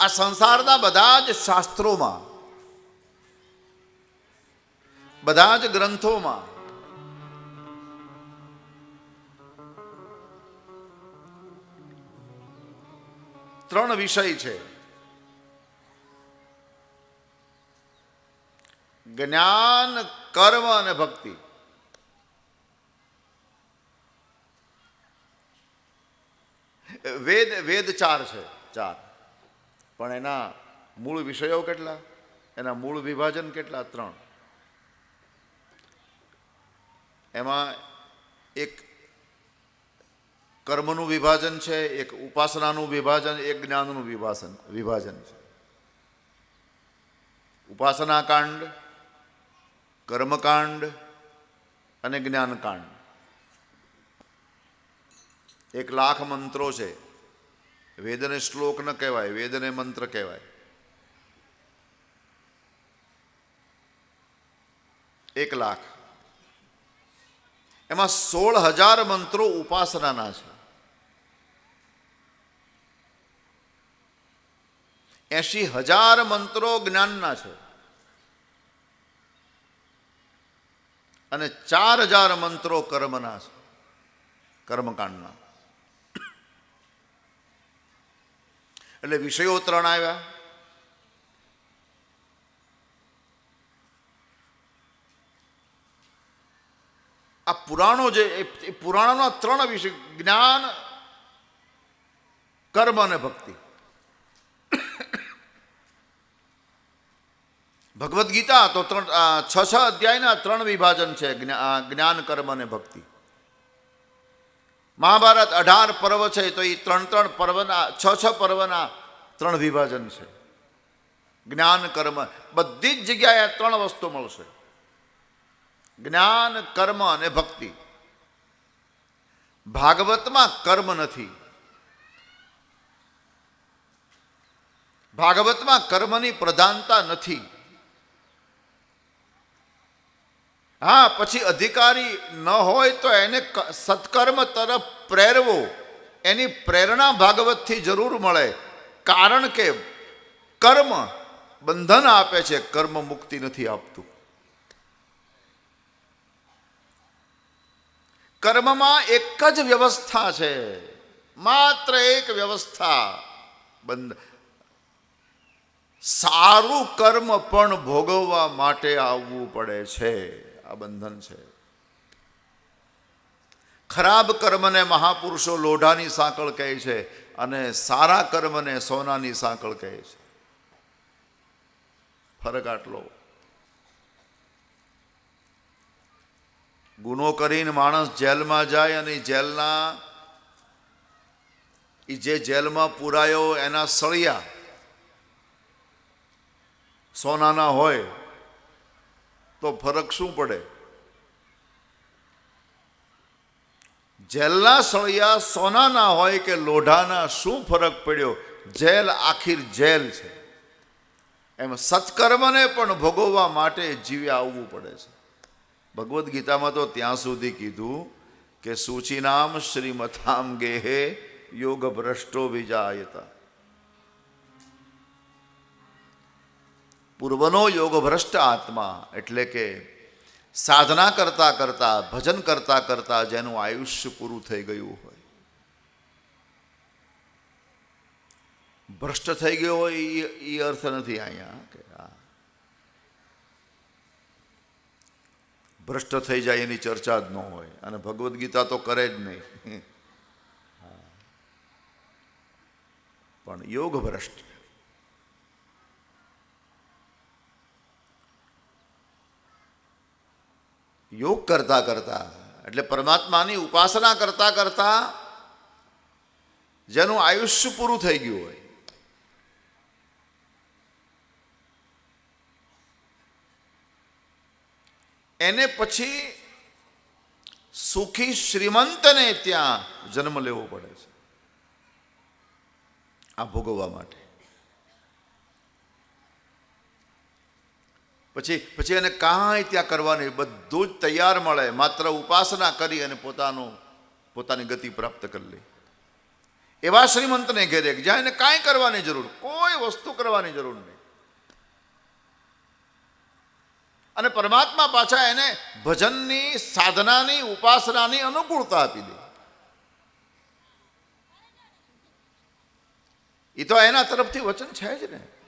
આ સંસારના બધા જ શાસ્ત્રોમાં, બધા જ ગ્રંથોમાં, ત્રણ વિષય છે. જ્ઞાન, કર્મ અને ભક્તિ. વેદ વેદ ચાર છે, ચાર. પણ એના મૂળ વિષયો કેટલા? એના મૂળ વિભાજન કેટલા? ત્રણ. એમાં એક કર્મનું વિભાજન છે, એક ઉપાસનાનું વિભાજન, એક જ્ઞાનનું વિભાજન વિભાજન છે. ઉપાસનાકાંડ કર્મકાંડ અને જ્ઞાનકાંડ. એક લાખ મંત્રો છે. વેદને શ્લોક ન કહેવાય, વેદને મંત્ર કહેવાય. એક લાખ. એમાં સોળ હજાર મંત્રો ઉપાસનાના છે. એસી હજાર મંત્રો જ્ઞાનના છે. અને ચાર હજાર મંત્રો કર્મના છે, કર્મકાંડના. એટલે વિષયો ત્રણ આવ્યા. આ પુરાણો જે, એ- પુરાણોના ત્રણ વિષય, જ્ઞાન, કર્મ અને ભક્તિ. ભગવદ્ ગીતા તો ત્રણ છ છ અધ્યાયના ત્રણ વિભાજન છે જ્ઞાન, કર્મ અને ભક્તિ. મહાભારત અઢાર પર્વ છે, તો એ ત્રણ ત્રણ પર્વના, છ છ પર્વના ત્રણ વિભાજન છે. જ્ઞાન, કર્મ, બધી જ જગ્યાએ ત્રણ વસ્તુ મળશે. જ્ઞાન, કર્મ અને ભક્તિ. ભાગવતમાં કર્મ નથી. ભાગવતમાં કર્મની પ્રધાનતા નથી. હા, પછી અધિકારી ન હોય તો એને સત્કર્મ તરફ પ્રેરવો. એની પ્રેરણા ભાગવતથી જરૂર મળે. કારણ કે કર્મ બંધન આપે છે, કર્મ મુક્તિ નથી આપતું. કર્મમાં એક જ વ્યવસ્થા છે. માત્ર એક વ્યવસ્થા બંધ. સારું કર્મ પણ ભોગવવા માટે આવવું પડે છે. આ બંધન છે. ખરાબ કર્મને મહાપુરુષો લોઢાની સાંકળ કહે છે અને સારા કર્મને સોનાની સાંકળ કહે છે. ફરક આટલો. ગુનો કરીને માણસ જેલમાં જાય અને જેલના એ જે જેલમાં પુરાયો એના સળિયા સોનાના હોય તો ફરક શું પડે? જેલના સળિયા સોનાના હોય કે લોઢાના, શું ફરક પડ્યો? જેલ આખીર જેલ છે. એમ સત્કર્મને પણ ભોગવવા માટે જીવે આવવું પડે છે. ભગવદ્ ગીતામાં તો ત્યાં સુધી કીધું કે સૂચિનામ શ્રીમથામ ગેહે યોગ ભ્રષ્ટો વિજાયતા. પૂર્વનો યોગ ભ્રષ્ટ આત્મા એટલે કે સાધના કરતા કરતા, ભજન કરતા કરતા જેનું આયુષ્ય પૂરું થઈ ગયું હોય. ભ્રષ્ટ થઈ ગયો હોય એ- એ અર્થ નથી અહીંયા કે ભ્રષ્ટ થઈ જાય એની ચર્ચા જ ન હોય. અને ભગવદ્ ગીતા તો કરે જ નહીં. પણ યોગ ભ્રષ્ટ. યોગ કરતા કરતા, એટલે પરમાત્માની ઉપાસના કરતા કરતા જેનું આયુષ્ય પૂરું થઈ ગયું હોય. એને પછી સુખી શ્રીમંતને ત્યાં જન્મ લેવો પડે છે. આ ભોગવવા માટે. પછી પછી એને કાંઈ ત્યાં કરવાની બધું જ તૈયાર મળે. માત્ર ઉપાસના કરી અને પોતાનું, પોતાની ગતિ પ્રાપ્ત કરી લે. એવા શ્રીમંતને ઘેરે જ્યાં એને કાંઈ કરવાની જરૂર, કોઈ વસ્તુ કરવાની જરૂર નહીં. અને પરમાત્મા પાછા એને ભજનની, સાધનાની, ઉપાસનાની અનુકૂળતા આપી દે. એ તો એના તરફથી વચન છે જ ને.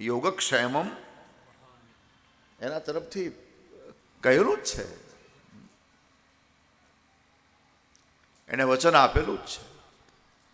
યોગક્ષેમમ. એના તરફથી કહેલું જ છે. એને વચન આપેલું જ છે.